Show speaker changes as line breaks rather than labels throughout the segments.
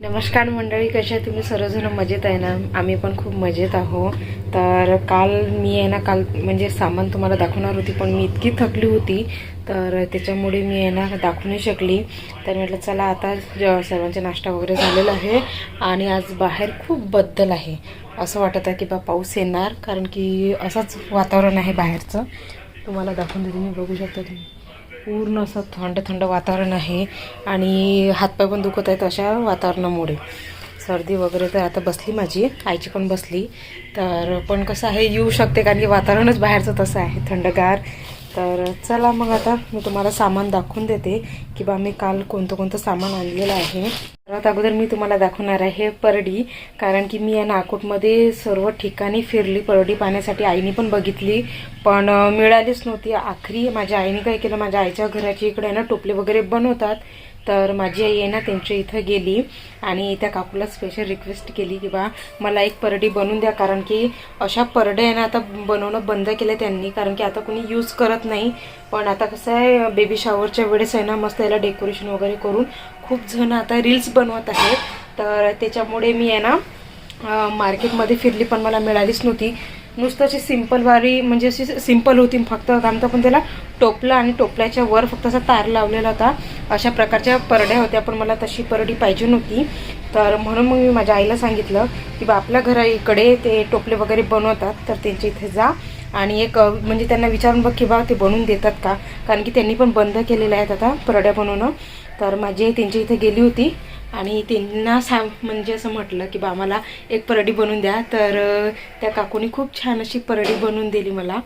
नमस्कार मंडळी कशा आहे तुम्ही? सर्वजण मजेत आहे ना? आम्ही पण खूप मजेत आहो तर काल मी आहे ना काल म्हणजे सामान तुम्हाला दाखवणार होती पण मी इतकी थकली होती तर त्याच्यामुळे मी आहे ना दाखवू नाही शकली. तर म्हटलं चला आता सर्वांचा नाश्ता वगैरे झालेला आहे आणि आज बाहेर खूप बद्दल आहे. असं वाटत आहे की बा पाऊस येणार कारण की असंच वातावरण आहे बाहेरचं. तुम्हाला दाखवून देते मी बघू शकता तुम्ही. पूर्ण असं थंड थंड वातावरण आहे आणि हातपाय पण दुखत आहेत अशा वातावरणामुळे. सर्दी वगैरे तर आता बसली माझी आईची पण बसली. तर पण कसं आहे येऊ शकते कारण की वातावरणच बाहेरचं तसं आहे थंडगार. तर चला मग आता मी तुम्हाला सामान दाखवून देते की बा मी काल कोणतं कोणतं सामान आणलेलं आहे. सर्वात अगोदर मी तुम्हाला दाखवणार आहे परडी कारण की मी या नागपूरमध्ये सर्व ठिकाणी फिरली परडी पाहण्यासाठी आईने पण बघितली. पण मिळालीच नव्हती. आखरी माझ्या आईने काय केलं माझ्या आईच्या घराच्या इकडे आहे ना टोपले वगैरे बनवतात. तर माझी आई आहे ना त्यांच्या इथं गेली आणि त्या काकूला स्पेशल रिक्वेस्ट केली की बा मला एक परडी बनवून द्या कारण की अशा परड्या आहे ना आता बनवणं बंद केलं त्यांनी कारण की आता कोणी यूज करत नाही. पण आता कसं आहे बेबी शॉवरच्या वेळेस आहे ना मस्त याला डेकोरेशन वगैरे करून खूप जण आता रील्स बनवत आहेत. तर त्याच्यामुळे मी आहे ना मार्केटमध्ये फिरली पण मला मिळालीच नव्हती. नुसतं अशी सिम्पलवारी वारी म्हणजे अशी सिंपल होती फक्त आमचं पण त्याला टोपला आणि टोपल्याच्या वर फक्त असा तार लावलेला होता. अशा प्रकारच्या परड्या होत्या पण मला तशी परडी पाहिजे नव्हती. तर म्हणून मग मी माझ्या आईला सांगितलं की बा आपल्या घरा इकडे ते टोपले वगैरे बनवतात तर त्यांच्या इथे जा आणि एक म्हणजे त्यांना विचारून बघ की बा ते बनवून देतात का? कारण की त्यांनी पण बंद केलेल्या आहेत आता परड्या बनवणं. तर माझी आई त्यांच्या इथे गेली होती आणि त्यांना सांग म्हणजे असं म्हटलं की बा मला एक परडी बनवून द्या. तर त्या काकूनी खूप छान अशी परडी बनवून दिली मला.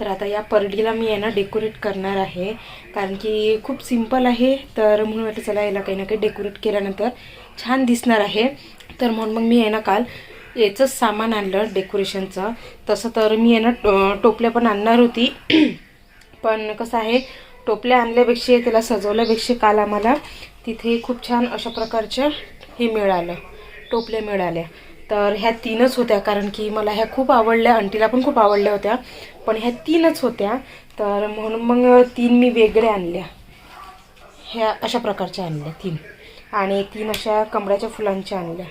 तर आता या परडीला मी आहे ना डेकोरेट करणार आहे. कारण की खूप सिंपल आहे. तर म्हणून वाटलं चला याला काही ना काही डेकोरेट केल्यानंतर छान दिसणार आहे. तर म्हणून मग मी आहे ना काल याचंच सामान आणलं डेकोरेशनचं तसं तर मी आहे ना टो- टोपल्या पण आणणार होती. पण कसं आहे टोपल्या आणल्यापेक्षा त्याला सजवल्यापेक्षा काल आम्हाला तिथे खूप छान अशा प्रकारच्या हे मिळालं टोपल्या मिळाल्या. तर ह्या तीनच होत्या कारण की मला ह्या खूप आवडल्या अंटीला पण खूप आवडल्या होत्या पण ह्या तीनच होत्या. तर म्हणून मग तीन मी वेगळ्या आणल्या. ह्या अशा प्रकारच्या आणल्या तीन. आणि तीन अशा कमळाच्या फुलांच्या आणल्या.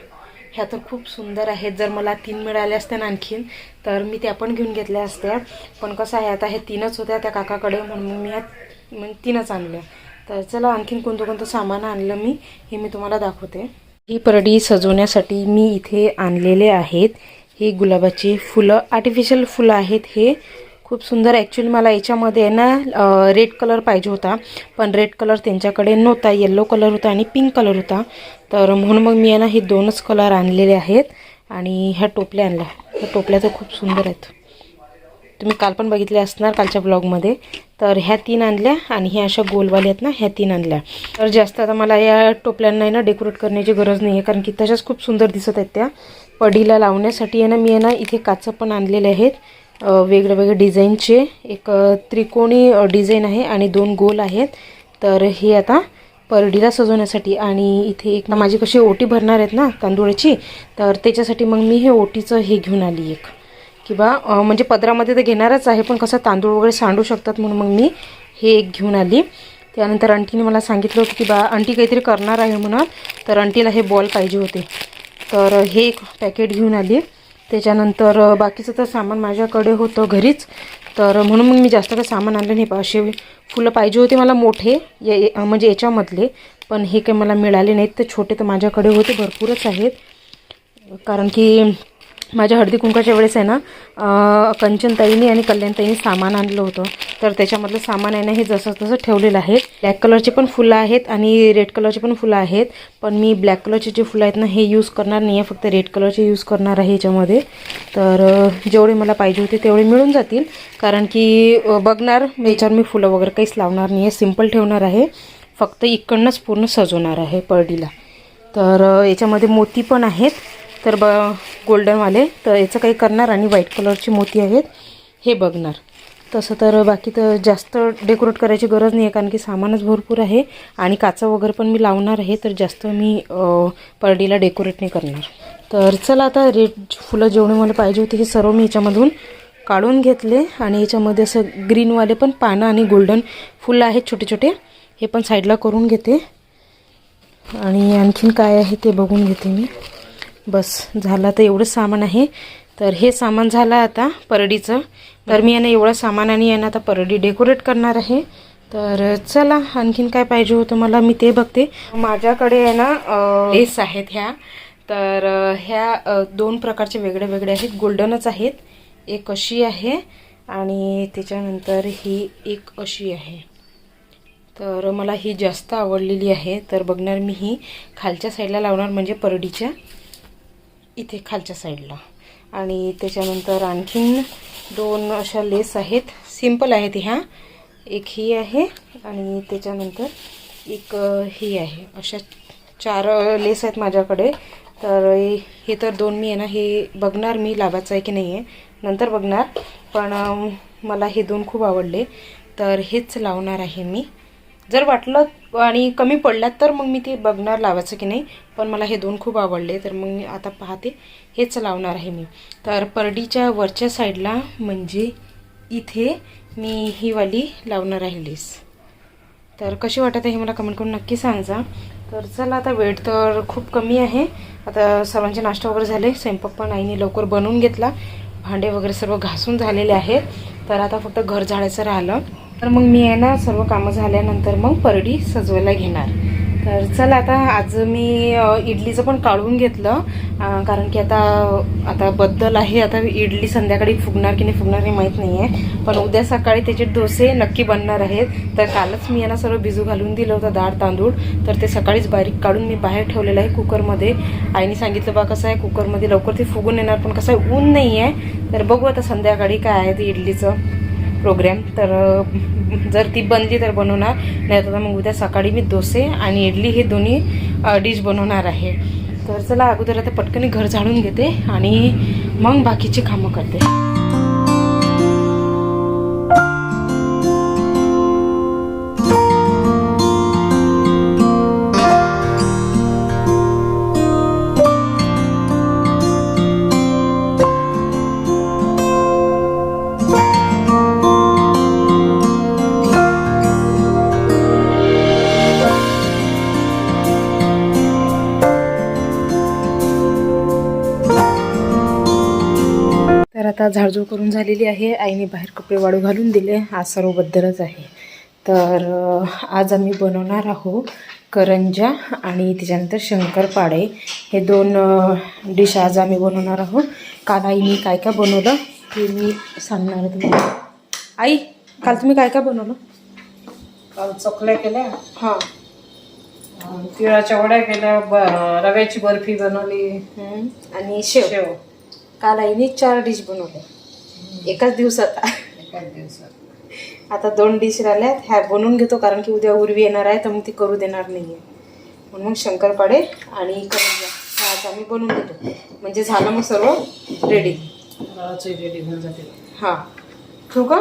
ह्या तर खूप सुंदर आहेत. जर मला तीन मिळाल्या असत्या ना आणखीन तर मी त्या पण घेऊन घेतल्या असत्या. पण कसं आहे आता हे तीनच होत्या त्या काकाकडे म्हणून मग मी ह्या म्हणजे तीनच आणल्या. तर चला आणखीन कोणतं कोणतं सामान आणलं मी हे मी तुम्हाला दाखवते. ही परडी सजवण्यासाठी मी इथे आणलेले आहेत. हे गुलाबाची फुलं आर्टिफिशियल फुलं आहेत हे. खूप सुंदर ॲक्च्युली मला याच्यामध्ये आहे ना रेड कलर पाहिजे होता. पण रेड कलर त्यांच्याकडे नव्हता येल्लो कलर होता आणि पिंक कलर होता. तर म्हणून मग मी आहे ना हे दोनच कलर आणलेले आहेत. आणि ह्या टोपल्या आणल्या. ह्या टोपल्या तर खूप सुंदर आहेत. तुम्ही काल पण बघितले असणार कालच्या ब्लॉगमध्ये तर ह्या तीन आणल्या आणि ह्या अशा गोलवाल्या आहेत ना ह्या तीन आणल्या. तर जास्त आता मला या टोपल्यांना ना डेकोरेट करण्याची गरज नाही आहे कारण की तशाच खूप सुंदर दिसत आहेत त्या. पडीला लावण्यासाठी आहे ना मी आहे ना इथे काचं पण आणलेले आहेत. वेगळ्या वेगळे वेगळे डिझाईनचे. एक त्रिकोणी डिझाईन आहे आणि दोन गोल आहेत. तर हे आता परडीला सजवण्यासाठी आणि इथे एक माझी कशी ओटी भरणार आहेत ना तांदूळाची तर त्याच्यासाठी मग मी हे ओटीचं हे घेऊन आली एक. किंवा म्हणजे पदरामध्ये तर घेणारच आहे पण कसं तांदूळ वगैरे सांडू शकतात म्हणून मग मी हे एक घेऊन आली. त्यानंतर अंटीने मला सांगितलं होतं की बा अंटी काहीतरी करणार आहे म्हणून तर अंटीला हे बॉल पाहिजे होते. तर हे एक पॅकेट घेऊन आली. त्याच्यानंतर बाकीचं तर सामान माझ्याकडे होतं घरीच. तर म्हणून मग मी जास्त काही सामान आणलं नाही. असे फुलं पाहिजे होते मला मोठे या- म्हणजे याच्यामधले पण हे काही मला मिळाले नाहीत. तर छोटे तर माझ्याकडे होते भरपूरच आहेत. कारण की माझ्या हळदी कुंकाच्या वेळेस आहे ना कंचनताईनी आणि कल्याणताईनी सामान आणलं होतं. तर त्याच्यामधलं सामान आहे ना हे जसं तसं ठेवलेलं आहे. ब्लॅक कलरचे पण फुलं आहेत आणि रेड कलरचे पण फुलं आहेत. पण मी ब्लॅक कलरचे जे फुलं आहेत ना हे यूज करणार नाही आहे फक्त रेड कलरचे यूज करणार आहे याच्यामध्ये. तर जेवढे मला पाहिजे होते तेवढे मिळून जातील. कारण की बघणार याच्यावर मी फुलं वगैरे काहीच लावणार नाही आहे सिंपल ठेवणार आहे. फक्त इकडनंच पूर्ण सजवणार आहे परडीला तर याच्यामध्ये मोती पण आहेत. तर ब गोल्डनवाले तर याचं काही करणार आणि व्हाईट कलरची मोती आहेत. हे बघणार. तसं तर बाकी तर जास्त डेकोरेट करायची गरज नाही आहे कारण की सामानच भरपूर आहे. आणि काचा वगैरे पण मी लावणार आहे तर जास्त मी परडेला परडीला डेकोरेट नाही करणार. तर चला आता रेड फुलं जेवढे मला पाहिजे होते हे सर्व मी याच्यामधून काढून घेतले. आणि याच्यामध्ये असं ग्रीनवाले पण पानं आणि गोल्डन फुलं आहेत छोटे छोटे. हे पण साईडला करून घेते. आणि आणखीन काय आहे ते बघून घेते मी. बस झालं तर एवढंच सामान आहे. तर हे सामान झालं आता परडीचं. तर मी यांना एवढं सामान आणि यांना आता परडी डेकोरेट करणार आहे. तर चला आणखीन काय पाहिजे होतं मला मी ते बघते. माझ्याकडे आहे ना लेस आहेत ह्या. तर ह्या दोन प्रकारचे वेगळे वेगळे आहेत. गोल्डनच आहेत. एक अशी आहे आणि त्याच्यानंतर ही एक अशी आहे. तर मला ही जास्त आवडलेली आहे. तर बघणार मी ही खालच्या साईडला लावणार म्हणजे परडीच्या. इथे खालच्या साईडला. आणि त्याच्यानंतर आणखीन दोन अशा लेस आहेत. सिंपल आहेत ह्या. एक ही आहे आणि त्याच्यानंतर एक ही आहे. अशा चार लेस आहेत माझ्याकडे. तर हे- तर दोन मी आहे ना हे बघणार मी लावायचं आहे की नाही आहे नंतर बघणार. पण मला हे दोन खूप आवडले. तर हेच लावणार आहे मी. जर वाटलं आणि कमी पडल्यात तर मग मी ते बघणार लावायचं की नाही. पण मला हे दोन खूप आवडले तर मग मी आता पाहते. हेच लावणार आहे मी. तर परडीच्या वरच्या साईडला म्हणजे इथे मी ही वाली लावणार आहे लेस. तर कशी वाटत आहे हे मला कमेंट करून नक्की सांगा. तर चला आता वेळ तर खूप कमी आहे. आता सर्वांचे नाश्ता वगैरे झाले स्वयंपाक पण आईने लवकर बनवून घेतला. भांडे वगैरे सर्व घासून झालेले आहेत. तर आता फक्त घर झाडायचं राहिलं. तर मग मी आहे ना सर्व कामं झाल्यानंतर मग परडी सजवायला घेणार. तर चला आता आज मी इडलीचं पण काढून घेतलं कारण की आता आता बद्दल आहे आता इडली संध्याकाळी फुगणार की नाही फुगणार हे माहीत नाही आहे पण उद्या सकाळी त्याचे डोसे नक्की बनणार आहेत. तर कालच मी यांना सर्व भिजू घालून दिलं होतं डाळ तांदूळ. तर ते सकाळीच बारीक काढून मी बाहेर ठेवलेलं आहे कुकरमध्ये. आईने सांगितलं बा कसं आहे कुकरमध्ये लवकर ते फुगून येणार पण कसं आहे ऊन नाही आहे तर बघू आता संध्याकाळी काय आहे ते इडलीचं. प्रोग्रॅम तर जर ती बनली तर बनवणार नाही तर मग उद्या सकाळी मी डोसे आणि इडली हे दोन्ही डिश बनवणार आहे. तर चला अगोदर आता पटकन घर झाडून घेते आणि मग बाकीची कामं करते. आता झाडझूड करून झालेली आहे. आईने बाहेर कपडे वाळू घालून दिले. आज सर्वबद्दलच आहे. तर आज आम्ही बनवणार आहोत करंजा आणि त्याच्यानंतर शंकरपाडे हे दोन डिश आज आम्ही बनवणार आहोत. काल आईने काय काय बनवलं ते मी सांगणार आहे तुम्हाला. आई काल तुम्ही काय काय बनवलं?
काल चकल्या केल्या.
हां.
तिळाच्या वड्या केल्या ब- रव्याची बर्फी बनवली.
आणि शेव.
शेव.
काल आईने चार डिश बनवल्या. एकाच दिवसात.
एकाच दिवसात.
आता दोन डिश राहिल्यात. ह्या बनवून घेतो कारण की उद्या उर्वी येणार आहे तर मग ती करू देणार नाही आहे म्हणून मग शंकरपाडे आणि करंजा आज आम्ही बनवून देतो. म्हणजे झालं मग सर्व रेडी
रेडी होऊन जाते.
हां. ठेवू का?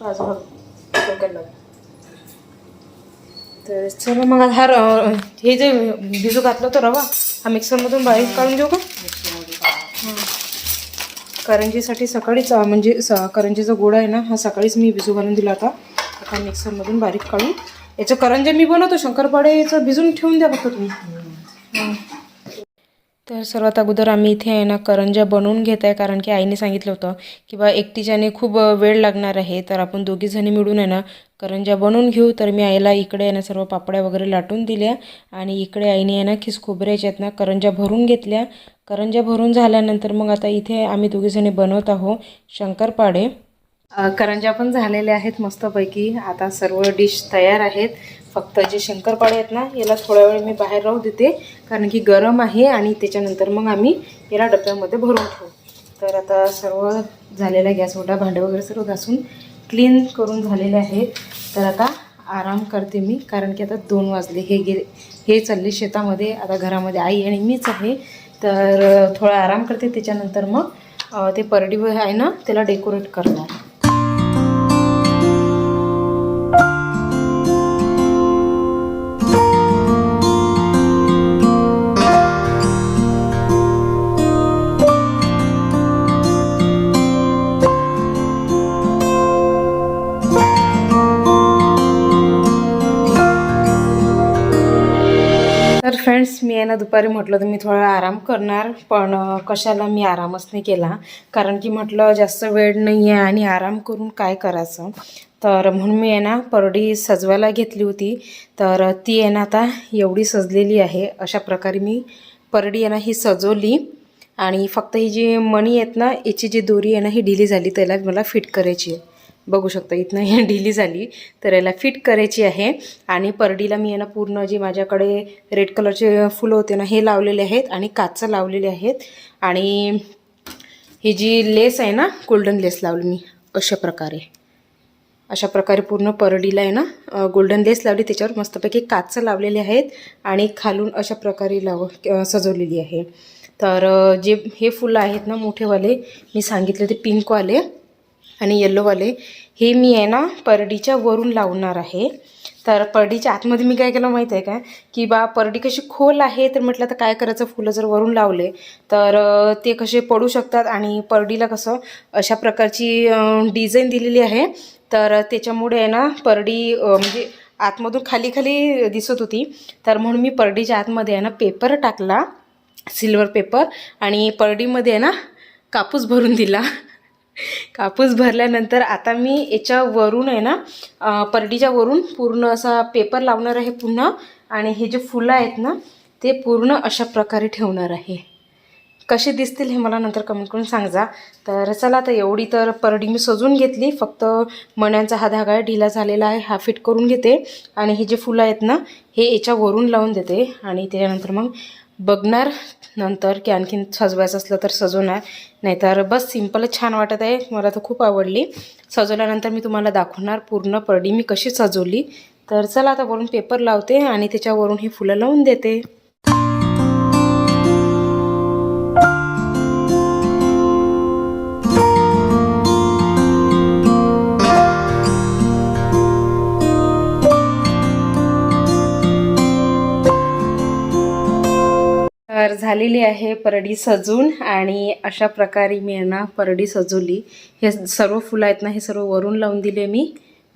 पाच भाग. तर चला मग आता हा हे जे भिजू घातलं होतं रवा हा मिक्सरमधून बारीक काढून देऊ का? करंजीसाठी सकाळीच म्हणजे स करंजीचा गोळा आहे ना हा सकाळीच मी भिजू घालून दिला होता. आता मिक्सरमधून बारीक काढून. याचं करंजा मी बनवतो शंकरपाडेचं भिजून ठेवून द्या फक्त तुम्ही. तर सर्वात अगोदर आम्ही इथे आहे ना करंजा बनवून घेत आहे कारण की आईने सांगितलं होतं की बा एकटीच्याने खूप वेळ लागणार आहे. तर आपण दोघीजणी मिळून आहे ना करंजा बनवून घेऊ. तर मी आईला इकडे आहे ना सर्व पापड्या वगैरे लाटून दिल्या आणि इकडे आईने आहे ना खिस खोबऱ्याच्या आहेत ना करंजा भरून घेतल्या. करंजा भरून झाल्यानंतर मग आता इथे आम्ही दोघीजणी बनवत आहोत शंकरपाडे. करंजा पण झालेल्या आहेत मस्तपैकी. आता सर्व डिश तयार आहेत. फक्त जे शंकरपाळे आहेत ना याला थोड्या वेळ मी बाहेर राहू देते कारण की गरम आहे आणि त्याच्यानंतर मग आम्ही याला डब्यामध्ये भरून ठेवू. तर आता सर्व झालेला गॅस ओटा भांडे वगैरे सर्व घासून क्लीन करून झालेले आहेत तर आता आराम करते मी कारण की आता दोन वाजले. हे गे हे चालले शेतामध्ये आता घरामध्ये आई आणि मीच आहे. तर थोडा आराम करते त्याच्यानंतर मग ते परडी आहे ना त्याला डेकोरेट करणार. आहे ना दुपारी म्हटलं तर मी थोडा आराम करणार पण कशाला मी आरामच नाही केला. कारण की म्हटलं जास्त वेळ नाही आहे आणि आराम करून काय करायचं? तर म्हणून मी आहे ना परडी सजवायला घेतली होती. तर ती आहे ना आता एवढी सजलेली आहे. अशा प्रकारे मी परडी आहे ना ही सजवली. आणि फक्त ही जी मणी आहेत ना याची जी दोरी आहे ना ही डिली झाली त्याला मला फिट करायची आहे. बघू शकता इथनं ही ढिली झाली. तर याला फिट करायची आहे. आणि परडीला मी आहे ना पूर्ण जी माझ्याकडे रेड कलरचे फुलं होते ना हे लावलेले आहेत आणि काचं लावलेले आहेत. आणि ही जी लेस आहे ना गोल्डन लेस लावली मी अशा प्रकारे. अशा प्रकारे पूर्ण परडीला आहे ना गोल्डन लेस लावली. त्याच्यावर मस्तपैकी काचं लावलेले आहेत आणि खालून अशा प्रकारे लाव सजवलेली आहे. तर जे हे फुलं आहेत ना मोठेवाले मी सांगितले ते पिंकवाले आणि येल्लोवाले हे मी आहे ना परडीच्या वरून लावणार आहे. तर परडीच्या आतमध्ये मी काय केलं माहीत आहे का? की बा परडी कशी खोल आहे तर म्हटलं तर काय करायचं? फुलं जर वरून लावले तर ते कसे पडू शकतात? आणि परडीला कसं अशा प्रकारची डिझाईन दिलेली आहे. तर त्याच्यामुळे आहे ना परडी म्हणजे आतमधून खाली खाली दिसत होती. तर म्हणून मी परडीच्या आतमध्ये आहे ना पेपर टाकला सिल्वर पेपर आणि परडीमध्ये आहे ना कापूस भरून दिला. कापूस भरल्यानंतर आता मी याच्या वरून आहे ना परडीच्या वरून पूर्ण असा पेपर लावणार आहे पुन्हा. आणि हे जे फुलं आहेत ना ते पूर्ण अशा प्रकारे ठेवणार आहे. कसे दिसतील हे मला नंतर कमेंट करून सांगा. तर चला आता एवढी तर परडी मी सजून घेतली. फक्त मण्यांचा हा धागा ढिला झालेला आहे हा फिट करून घेते. आणि हे जे फुलं आहेत ना हे याच्या वरून लावून देते. आणि त्याच्यानंतर मग बघणार. नंतर की आणखीन सजवायचं असलं तर सजवणार. नाहीतर बस सिम्पलच छान वाटत आहे. मला तर खूप आवडली. सजवल्यानंतर मी तुम्हाला दाखवणार पूर्ण परडी मी कशी सजवली. तर चला आता वरून पेपर लावते आणि त्याच्यावरून ही फुलं लावून देते. तर झालेली आहे परडी सजून आणि अशा प्रकारे मी ना परडी सजवली. हे सर्व फुलं आहेत ना हे सर्व वरून लावून दिले मी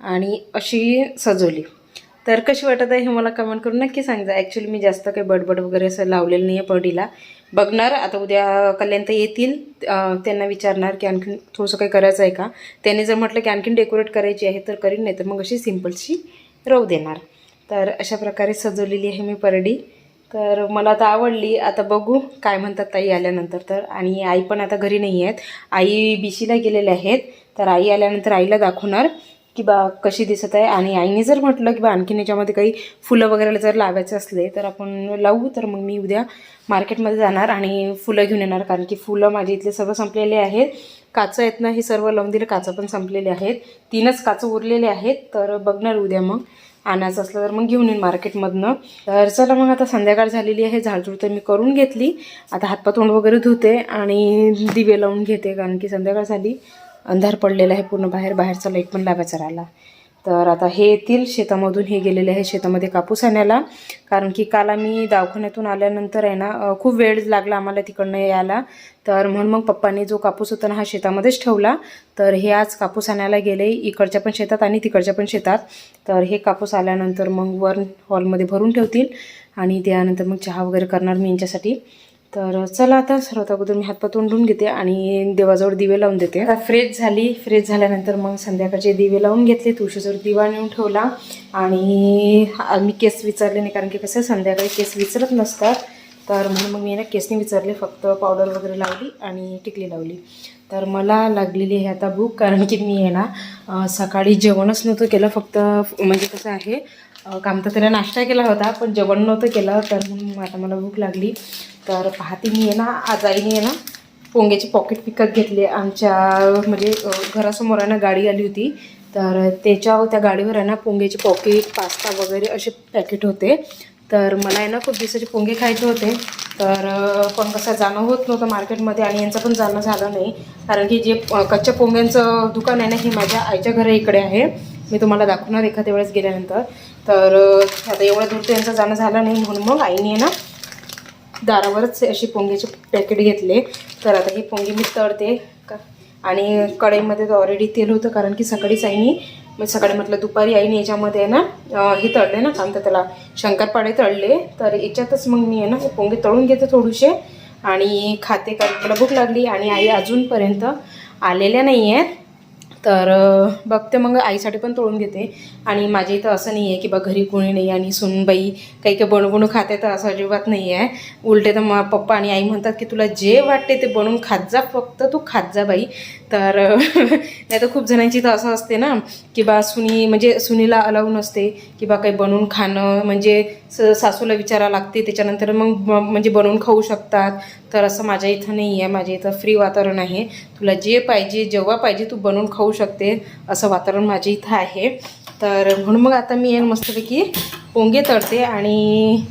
आणि अशी सजवली. तर कशी वाटत आहे हे मला कमेंट करून नक्की सांगा. ॲक्च्युली मी जास्त काही बडबड वगैरे असं लावलेलं नाही आहे परडीला. बघणार आता उद्या कल्याण येतील त्यांना विचारणार की आणखीन थोडंसं काही करायचं आहे का? त्यांनी जर म्हटलं की आणखीन डेकोरेट करायची आहे तर करीन नाही तर मग अशी सिम्पलशी राहू देणार. तर अशा प्रकारे सजवलेली आहे मी परडी. तर मला आता आवडली. आता बघू काय म्हणतात ताई आल्यानंतर तर. आणि आई पण आता घरी नाही आहेत. आई बिशीला गेलेले आहेत. तर आई आल्यानंतर आईला दाखवणार की बा कशी दिसत आहे. आणि आईने जर म्हटलं की बा आणखीन याच्यामध्ये काही फुलं वगैरे जर लावायचे असले तर आपण लावू. तर मग मी उद्या मार्केटमध्ये जाणार आणि फुलं घेऊन येणार. कारण की फुलं माझे इथले सर्व संपलेले आहेत. काचं आहेत ना हे सर्व लावून दिले. काचं पण संपलेले आहेत. तीनच काचं उरलेले आहेत. तर बघणार उद्या मग. आणायचं असलं तर मग घेऊन येईन मार्केटमधनं. तर चला मग आता संध्याकाळ झालेली आहे झाडझूड तर मी करून घेतली. आता हातपात तोंड वगैरे धुते आणि दिवे लावून घेते कारण की संध्याकाळ झाली. अंधार पडलेला आहे पूर्ण बाहेर बाहेरचा लाइट पण लावायचा राहिला. तर आता हे येतील शेतामधून हे गेलेले आहे शेतामध्ये कापूस आणायला. कारण की काल आम्ही दवाखान्यातून आल्यानंतर आहे ना खूप वेळ लागला आम्हाला तिकडनं यायला. तर म्हणून मग पप्पांनी जो कापूस होता ना हा शेतामध्येच ठेवला. तर हे आज कापूस आणायला गेले इकडच्या पण शेतात आणि तिकडच्या पण शेतात. तर हे कापूस आल्यानंतर मग वर हॉलमध्ये भरून ठेवतील आणि त्यानंतर मग चहा वगैरे करणार मी यांच्यासाठी. तर चला आता सर्वात अगोदर मी हातपात तोंडून घेते आणि देवाजवळ दिवे लावून देते. आता फ्रेश झाली. फ्रेश झाल्यानंतर मग संध्याकाळचे दिवे लावून घेतले. तुळशीजवळ दिवा नेऊन ठेवला. आणि मी केस विचारले नाही कारण की कसं संध्याकाळी केस विचारत नसतात. तर म्हणून मग मी ना केसने विचारले फक्त पावडर वगैरे लावली आणि टिकली लावली. तर मला लागलेली आहे आता भूक कारण की मी आहे ना सकाळी जेवणच नव्हतं केलं. फक्त म्हणजे कसं आहे काम तर त्याला नाश्ता केला होता पण जेवण नव्हतं केलं. तर म्हणून आता मला भूक लागली. तर पाहते मी आहे ना आज आईने आहे ना पोंग्याचे पॉकेट विकत घेतले. आमच्या म्हणजे घरासमोर आहे ना गाडी आली होती. तर त्याच्या त्या गाडीवर आहे ना पोंग्याचे पॉकेट पास्ता वगैरे असे पॅकेट होते. तर मला आहे ना खूप दिवसाचे पोंगे खायचे होते. तर पण कसं जाणं होत नव्हतं मार्केटमध्ये आणि यांचं पण जाणं झालं नाही. कारण की जे कच्च्या पोंग्यांचं दुकान आहे ना हे माझ्या आईच्या घरा इकडे आहे. मी तुम्हाला दाखवणार एखाद्या वेळेस गेल्यानंतर. तर आता एवढं दूर तर यांचं जाणं झालं नाही म्हणून मग आईने ना दारावरच अशी पोंगेचे पॅकेट घेतले. तर आता ही पोंगी मी तळते. का? आणि कढईमध्ये तर ऑलरेडी तेल होतं कारण की सकाळीच आईनी मग म्हणजे सकाळी म्हटलं दुपारी आईने याच्यामध्ये आहे ना हे तळले ना काय म्हणतात त्याला शंकरपाळे तळले. तर याच्यातच मग मी आहे ना हे पोंगे तळून घेते थोडेसे आणि खाते कारण मला भूक लागली आणि आई अजूनपर्यंत आलेल्या नाही आहेत तर बघते मग आईसाठी पण तोडून घेते. आणि माझ्या इथं असं नाही आहे की बा घरी कोणी नाही आणि सुनबाई काही काही बनवून खाते तर असं अजिबात नाही आहे उलटे तर मग पप्पा आणि आई म्हणतात की तुला जे वाटते ते बनवून खात जा फक्त तू खात जा बाई. तर नाही तर खूप जणांची तर असं असते ना की बा सुनी म्हणजे सुनीला अलाव नसते की बा काही बनवून खाणं. म्हणजे स सासूला विचारावं लागते त्याच्यानंतर मग म्हणजे बनवून खाऊ शकतात. तर असं माझ्या इथं नाही आहे. माझ्या इथं फ्री वातावरण आहे. तुला जे पाहिजे जेव्हा पाहिजे तू बनवून खाऊ शकते असं वातावरण माझ्या इथं आहे. तर म्हणून मग आता मी एक मस्तपैकी पोंगे तळते आणि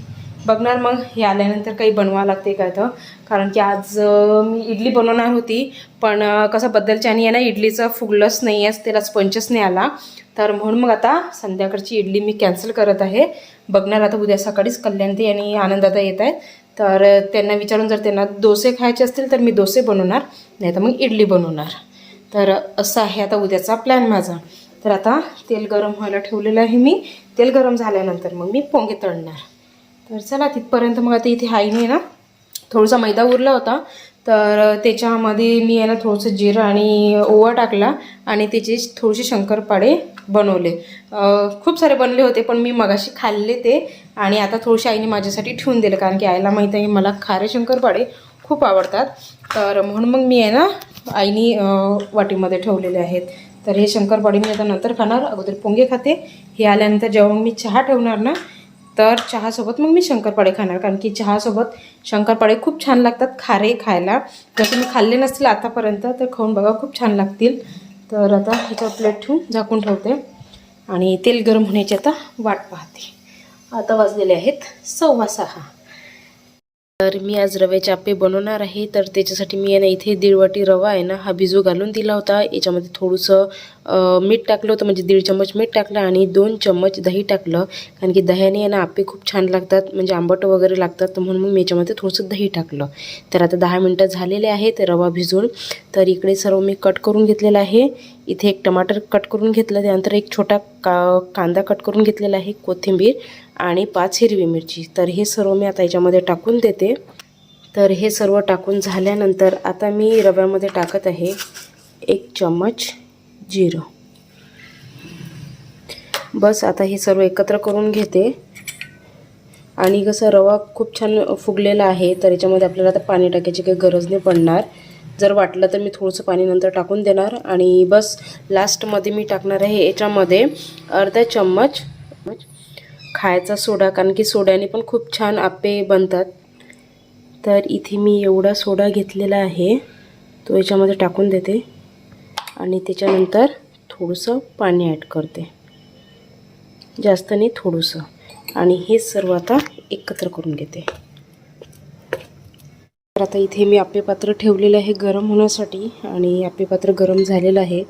बघणार मग हे आल्यानंतर काही बनवावं लागते काय तर कारण की आज मी इडली बनवणार होती पण कसं कसं आणि आहे ना इडलीचं फुगलंच नाही आहे त्याला स्पंचच नाही आला. तर म्हणून मग आता संध्याकाळची इडली मी कॅन्सल करत आहे. बघणार आता उद्या सकाळीच कल्याणती आणि आनंदाता येत आहेत. तर त्यांना विचारून जर त्यांना डोसे खायचे असतील तर मी डोसे बनवणार नाही तर मग इडली बनवणार. तर असं आहे आता उद्याचा प्लॅन माझा. तर आता तेल गरम व्हायला ठेवलेलं आहे मी. तेल गरम झाल्यानंतर मग मी पोंगे तळणार. तर चला तिथपर्यंत मग आता इथे आईने ना थोडासा मैदा उरला होता. तर त्याच्यामध्ये मी आहे ना थोडंसं जिरं आणि ओवा टाकला आणि त्याचे थोडेसे शंकरपाडे बनवले. खूप सारे बनले होते पण मी मगाशी खाल्ले ते. आणि आता थोडीशी आईने माझ्यासाठी ठेवून दिलं कारण की आईला माहीत आहे मला खारे शंकरपाडे खूप आवडतात. तर म्हणून मग मी आहे ना आईनी वाटीमध्ये ठेवलेले आहेत. तर हे शंकरपाडे मी आता नंतर खाणार अगोदर पोंगे खाते. हे आल्यानंतर जेव्हा मी चहा ठेवणार ना तर चहासोबत मग मी शंकरपाडे खाणार कारण की चहासोबत शंकरपाडे खूप छान लागतात खारे खायला. जर तुम्ही खाल्ले नसतील आतापर्यंत तर खाऊन बघा खूप छान लागतील. तर आता ह्याच्यावर प्लेट ठेवून झाकून ठेवते. आणि तेल गरम होण्याची आता वाट पाहते. आता वाजलेले आहेत सव्वा सहा. तर मी आज रव्याचे आप्पे बनवणार आहे. तर त्याच्यासाठी मी आहे ना इथे दीड वाटी रवा आहे ना हा भिजू घालून दिला होता. याच्यामध्ये थोडंसं मीठ टाकलं होतं म्हणजे दीड चम्मच मीठ टाकलं आणि दोन चम्मच दही टाकलं. कारण की दह्याने आहे ना आप्पे खूप छान लागतात म्हणजे आंबट वगैरे लागतात तर म्हणून मग मी याच्यामध्ये थोडंसं दही टाकलं. तर आता दहा मिनटं झालेले आहेत रवा भिजून. तर इकडे सर्व मी कट करून घेतलेलं आहे. इथे एक टमाटर कट करून घेतलं त्यानंतर एक छोटा का कांदा कट करून घेतलेला आहे कोथिंबीर. आणि पाच हिरवी मिरची. तर हे सर्व मी आता याच्यामध्ये टाकून देते. तर हे सर्व टाकून झाल्यानंतर आता मी रव्यामध्ये टाकत आहे एक चम्मच जिरं. बस आता हे सर्व एकत्र करून घेते. आणि कसं रवा खूप छान फुगलेला आहे तर याच्यामध्ये आपल्याला आता पाणी टाकायची काही गरज नाही पडणार. जर वाटलं तर मी थोडंसं पाणी नंतर टाकून देणार. आणि बस लास्टमध्ये मी टाकणार आहे याच्यामध्ये अर्धा चम्मच खायचा सोडा कारण की सोड्याने पण खूप छान आप्पे बनतात. तर इथे मी एवढा सोडा घेतलेला आहे. तो याच्यामध्ये टाकून देते. आणि त्याच्यानंतर थोडंसं पाणी ॲड करते. जास्त नाही थोडंसं. आणि हे सर्व आता एकत्र करून घेते. तर आता इथे मी आप्पे पात्र ठेवलेलं आहे गरम होण्यासाठी. आणि आप्पे पात्र गरम झालेलं आहे.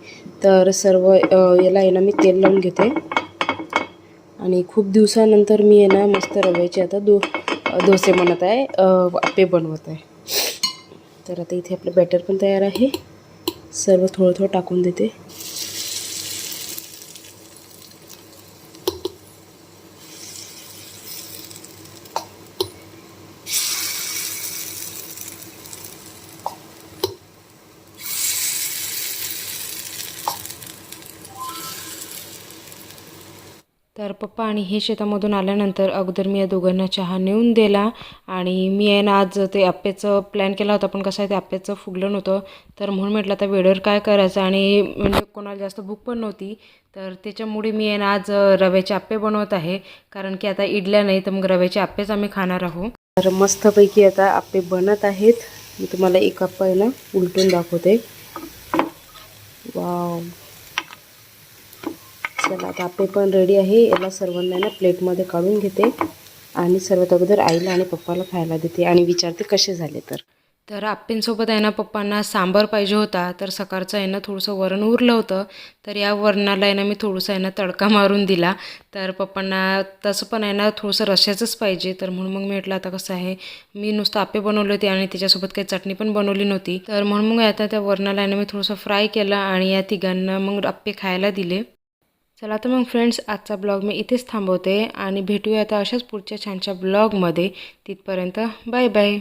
तर सर्व याला आहे ना मी तेल लावून घेते. आणि खूप दिवसानंतर मी आहे ना मस्त रव्याचे आता दो डोसे बनत आहे आपे बनवत आहे. तर आता इथे आपलं बॅटर पण तयार आहे. सर्व थोडं थोडं टाकून देते. तर पप्पा आणि हे शेतामधून आल्यानंतर अगोदर मी या दोघांना चहा नेऊन दिला आणि मी आहे ना आज ते आप्याचं प्लॅन केला होता पण कसं आहे ते आप्याचं फुगलं नव्हतं. तर म्हणून म्हटलं आता वेळेवर काय करायचं? आणि म्हणजे कोणाला जास्त भूक पण नव्हती. तर त्याच्यामुळे मी आहे ना आज रव्याचे आप्पे बनवत आहे. कारण की आता इडल्या नाही तर मग रव्याचे आप्पेच आम्ही खाणार आहोत. तर मस्तपैकी आता आप्पे बनत आहेत. मी तुम्हाला एक आप्पा आहे ना उलटून दाखवते. वाव. चला आता आपे पण रेडी आहे. याला सर्वांना ना प्लेटमध्ये काढून घेते. आणि सर्वात अगोदर आईला आणि पप्पाला खायला देते. आणि विचारते कसे झाले तर. तर आप्पेंसोबत आहे ना पप्पांना सांबार पाहिजे होता. तर सकाळचं आहे ना थोडंसं वरण उरलं होतं. तर या वरणाला आहे ना मी थोडंसं आहे ना तडका मारून दिला. तर पप्पांना तसं पण आहे ना थोडंसं रश्याचंच पाहिजे. तर म्हणून मग मी म्हटलं आता कसं आहे? मी नुसतं आप्पे बनवले होते आणि त्याच्यासोबत काही चटणी पण बनवली नव्हती. तर म्हणून मग आता त्या वरणाला आहे ना मी थोडंसं फ्राय केलं आणि या तिघांना मग आप्पे खायला दिले. चला तर मग फ्रेंड्स आजचा ब्लॉग मी इथेच थांबवते आणि भेटूया आता अशाच पुढच्या छानशा ब्लॉगमध्ये तिथपर्यंत बाय बाय